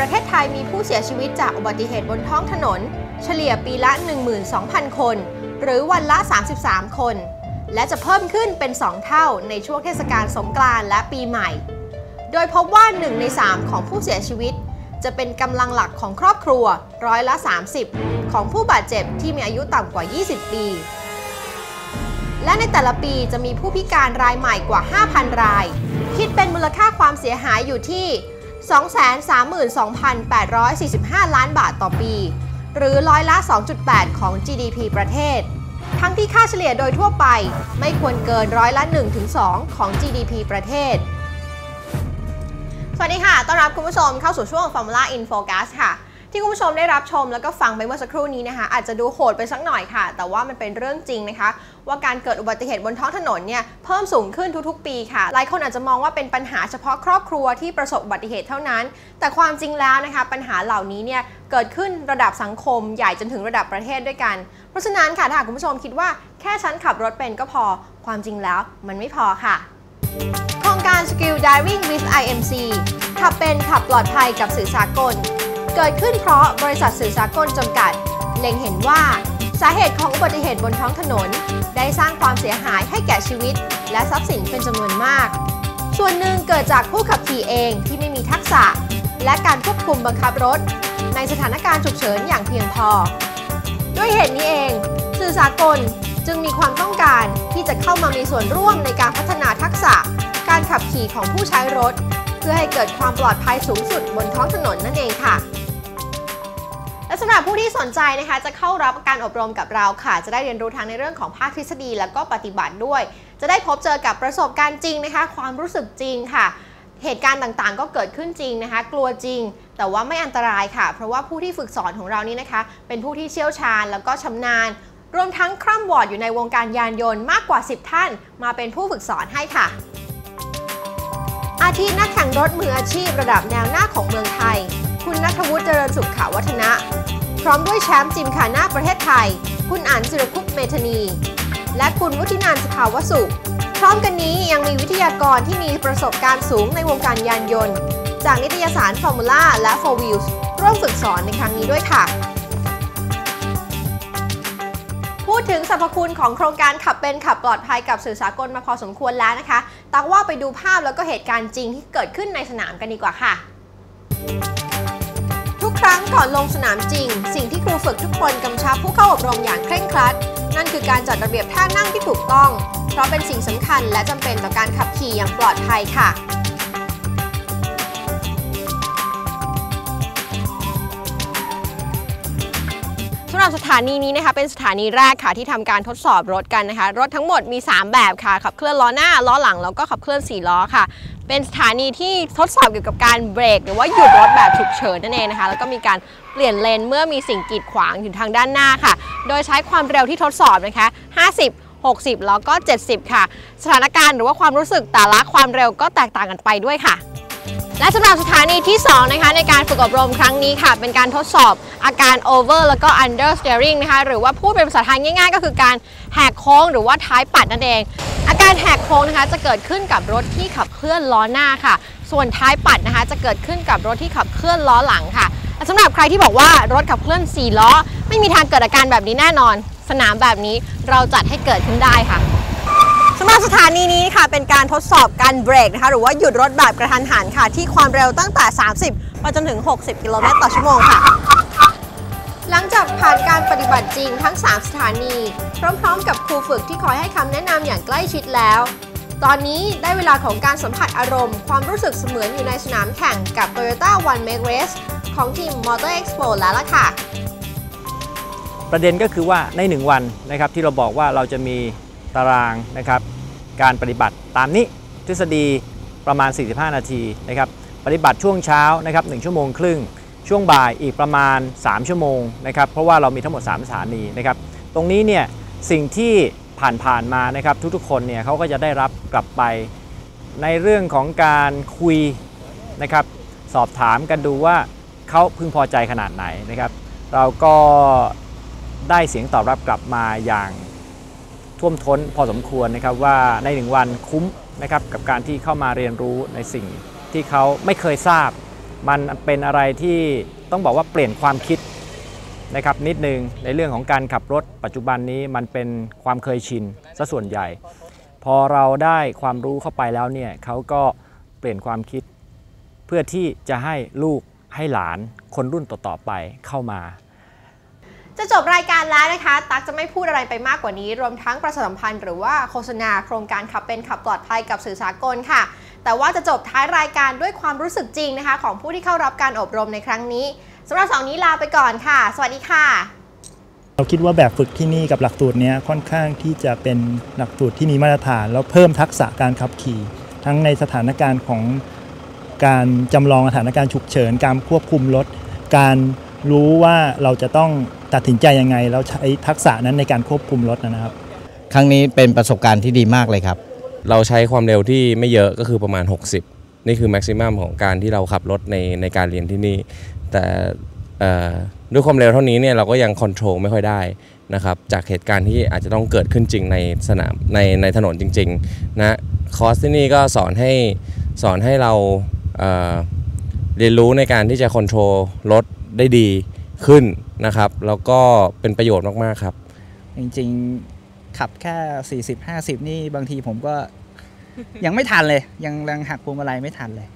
แต่ละปีประเทศไทยมีผู้เสียชีวิตจากอุบัติเหตุบนท้องถนน เฉลี่ยปีละ 12,000 คน หรือวันละ 33 คน และจะเพิ่มขึ้นเป็น 2 เท่าในช่วงเทศกาลสงกรานต์และปีใหม่ โดยพบว่า 1 ใน 3 ของผู้เสียชีวิต จะเป็นกำลังหลักของครอบครัวร้อยละ 30 ของผู้บาดเจ็บที่มีอายุต่ำกว่า 20 ปี และในแต่ละปีจะมีผู้พิการรายใหม่กว่า 5,000 ราย คิดเป็นมูลค่าความเสียหายอยู่ที่ 232,845 ล้านบาทต่อปี หรือร้อยละ 2.8 ของ GDP ประเทศ ทั้งที่ค่าเฉลี่ยโดยทั่วไปไม่ควรเกินร้อยละ 1-2 ของ GDP ประเทศ สวัสดีค่ะ ต้อนรับคุณผู้ชมเข้าสู่ช่วง Formula in Focus ค่ะ ที่คุณผู้ชมได้รับชมแล้วก็ฟังไปเมื่อสักครู่นี้นะคะ อาจจะดูโหดไปสักหน่อยค่ะ แต่ว่ามันเป็นเรื่องจริงนะคะ ว่าการเกิดอุบัติเหตุบนท้องถนนเนี่ยเพิ่มสูงขึ้นทุกๆ ปีค่ะ หลายคนอาจจะมองว่าเป็นปัญหาเฉพาะครอบครัวที่ประสบอุบัติเหตุเท่านั้น แต่ความจริงแล้วนะคะ ปัญหาเหล่านี้เนี่ยเกิดขึ้นระดับสังคมใหญ่จนถึงระดับประเทศด้วยกัน เพราะฉะนั้นค่ะถ้าคุณผู้ชมคิดว่าแค่ฉันขับรถเป็นก็พอ ความจริงแล้วมันไม่พอค่ะ โครงการ Skill Diving with IMC ขับเป็นขับปลอดภัยกับสื่อสากล เกิดขึ้นเพราะบริษัทสื่อสากลจำกัด เล็งเห็นว่า สาเหตุของอุบัติเหตุบนท้องถนน ได้สร้างความเสียหายให้แก่ชีวิต และทรัพย์สินเป็นจำนวนมาก ส่วนหนึ่งเกิดจากผู้ขับขี่เองที่ไม่มีทักษะ และการควบคุมบังคับรถ ในสถานการณ์ฉุกเฉินอย่างเพียงพอ ด้วยเหตุนี้เอง สื่อสากลจึงมีความต้องการที่จะเข้ามามีส่วนร่วมในการพัฒนาทักษะ การขับขี่ของผู้ใช้รถ เพื่อให้เกิดความปลอดภัยสูงสุดบนท้องถนนนั่นเองค่ะและสำหรับผู้ที่สนใจนะคะ จะเข้ารับการอบรมกับเราค่ะ จะได้เรียนรู้ทั้งในเรื่องของภาคทฤษฎีแล้วก็ปฏิบัติด้วย จะได้พบเจอกับประสบการณ์จริงนะคะ ความรู้สึกจริงค่ะ เหตุการณ์ต่างๆ ก็เกิดขึ้นจริงนะคะ กลัวจริง แต่ว่าไม่อันตรายค่ะ เพราะว่าผู้ที่ฝึกสอนของเรานี้นะคะ เป็นผู้ที่เชี่ยวชาญแล้วก็ชำนาญ รวมทั้งคร่ำวอดอยู่ในวงการยานยนต์มากกว่า 10 ท่าน มาเป็นผู้ฝึกสอนให้ค่ะ อาทินักแข่งรถมืออาชีพระดับแนวหน้าของเมืองไทย คุณนัทวุฒิเจริญสุขขาวัฒนะ พร้อมด้วยแชมป์จิมคาน่าประเทศไทย คุณอ่านจิรคุปเมธนี และคุณวุฒินันสภาวสุข พร้อมกันนี้ยังมีวิทยากรที่มีประสบการณ์สูงในวงการยานยนต์ จากนิตยสาร Formula และ 4 Wheels ร่วมฝึกสอนในครั้งนี้ด้วยค่ะ พูดถึงสรรพคุณของโครงการขับเป็นขับปลอดภัยกับสื่อสากลมาพอสมควรแล้วนะคะตักว่าไปดูภาพแล้วก็เหตุการณ์จริงที่เกิดขึ้นในสนามกันดีกว่าค่ะ ทุกครั้งก่อนลงสนามจริง สิ่งที่ครูฝึกทุกคนกำชับผู้เข้าอบรมอย่างเคร่งครัด นั่นคือการจัดระเบียบท่านั่งที่ถูกต้อง เพราะเป็นสิ่งสำคัญและจำเป็นต่อการขับขี่อย่างปลอดภัยค่ะำหรับสถานีนี้นะคะเป็นสถานีแรกค่ะที่ทำการทดสอบรถกันนะคะ รถทั้งหมดมี 3 แบบค่ะ ขับเคลื่อนล้อหน้าล้อหลังแล้วก็ขับเคลื่อน4ล้อค่ะ เป็นสถานีที่ทดสอบเกี่ยวกับการเบรก หรือว่าหยุดรถแบบฉุกเฉินนั่นเองนะคะ แล้วก็มีการเปลี่ยนเลนเมื่อมีสิ่งกีดขวางอยู่ทางด้านหน้าค่ะ โดยใช้ความเร็วที่ทดสอบนะคะ 50 60 แล้วก็ 70 ค่ะ สถานการณ์หรือว่าความรู้สึกแต่ละความเร็วก็แตกต่างกันไปด้วยค่ะ และสำหรับสถานีที่ 2 นะคะ ในการฝึกอบรมครั้งนี้ค่ะ เป็นการทดสอบอาการ over แล้วก็ under steering นะคะ หรือว่าพูดเป็นภาษาไทยง่ายๆ ก็คือการแหกโค้งหรือว่าท้ายปัดนั่นเอง อาการแหกโค้งนะคะจะเกิดขึ้นกับรถที่ขับเคลื่อนล้อหน้าค่ะ ส่วนท้ายปัดนะคะ จะเกิดขึ้นกับรถที่ขับเคลื่อนล้อหลังค่ะสำหรับใครที่บอกว่ารถขับเคลื่อน 4 ล้อ ไม่มีทางเกิดอาการแบบนี้แน่นอน สนามแบบนี้เราจัดให้เกิดขึ้นได้ค่ะำหรับสถานีนี้ค่ะเป็นการทดสอบการเบรกนะคะหรือว่าหยุดรถแบบกระทันหันค่ะ ที่ความเร็วตั้งแต่ 30ไปจนถึง 60 กิโลเมตรต่อชั่วโมงค่ะ หลังจากผ่านการปฏิบัติจริงทั้ง 3 สถานี พร้อมๆ กับครูฝึกที่คอยให้คำแนะนำอย่างใกล้ชิดแล้ว ตอนนี้ได้เวลาของการสัมผัสอารมณ์ ความรู้สึกเสมือนอยู่ในสนามแข่งกับ Toyota One Make Race ของทีม Motor Expo แล้วล่ะค่ะ ประเด็นก็คือว่าใน 1 วันนะครับที่เราบอกว่าเราจะมีตารางนะครับ การปฏิบัติตามนี้ทฤษฎีประมาณ 45 นาทีนะครับปฏิบัติช่วงเช้านะครับ1ชั่วโมงครึ่ง ช่วงบ่ายอีกประมาณ 3 ชั่วโมงนะครับเพราะว่าเรามีทั้งหมด 3 สถานีนะครับตรงนี้เนี่ยสิ่งที่ผ่านๆมานะครับทุกๆคนเนี่ยเขาก็จะได้รับกลับไปในเรื่องของการคุยนะครับสอบถามกันดูว่าเขาพึงพอใจขนาดไหนนะครับ เราก็ได้เสียงตอบรับกลับมาอย่าง ท่วมท้นพอสมควรนะครับว่าในหนึ่งวันคุ้มนะครับกับการที่เข้ามาเรียนรู้ในสิ่งที่เขาไม่เคยทราบ มันเป็นอะไรที่ต้องบอกว่าเปลี่ยนความคิดนะครับนิดนึงในเรื่องของการขับรถปัจจุบันนี้มันเป็นความเคยชินซะส่วนใหญ่ พอเราได้ความรู้เข้าไปแล้วเนี่ยเขาก็เปลี่ยนความคิด เพื่อที่จะให้ลูกให้หลานคนรุ่นต่อๆไปเข้ามา จะจบรายการแล้วนะคะ ตั๊กจะไม่พูดอะไรไปมากกว่านี้ รวมทั้งประชาสัมพันธ์หรือว่าโฆษณาโครงการขับเป็นขับปลอดภัยกับสื่อสากลค่ะ แต่ว่าจะจบท้ายรายการด้วยความรู้สึกจริงนะคะ ของผู้ที่เข้ารับการอบรมในครั้งนี้สำหรับสาร์นี้ลาไปก่อนค่ะ สวัสดีค่ะ เราคิดว่าแบบฝึกที่นี่กับหลักสูตรนี้ค่อนข้างที่จะเป็นหลักสูตรที่มีมาตรฐาน แล้วเพิ่มทักษะการขับขี่ ทั้งในสถานการณ์ของการจำลองสถานการณ์ฉุกเฉิน การควบคุมรถการ รู้ว่าเราจะต้องตัดสินใจยังไง แล้วใช้ทักษะนั้นในการควบคุมรถนะครับ ครั้งนี้เป็นประสบการณ์ที่ดีมากเลยครับ เราใช้ความเร็วที่ไม่เยอะก็คือประมาณ 60 นี่คือแม็กซิมัมของการที่เราขับรถในในการเรียนที่นี่ แต่เอ่อด้วยความเร็วเท่านี้เนี่ยเราก็ยังคอนโทรลไม่ค่อยได้นะครับจากเหตุการณ์ที่อาจจะต้องเกิดขึ้นจริงในสนามในในถนนจริงๆนะคอร์สที่นี่ก็สอนให้สอนให้เราเอ่อเรียนรู้ในการที่จะคอนโทรลรถ ได้ดีขึ้นนะครับ แล้วก็เป็นประโยชน์มาก ๆ ครับ จริงๆ ขับแค่ 40 50 นี่บางทีผมก็ยังไม่ทันเลย ยังยังหักพวงมาลัยไม่ทันเลย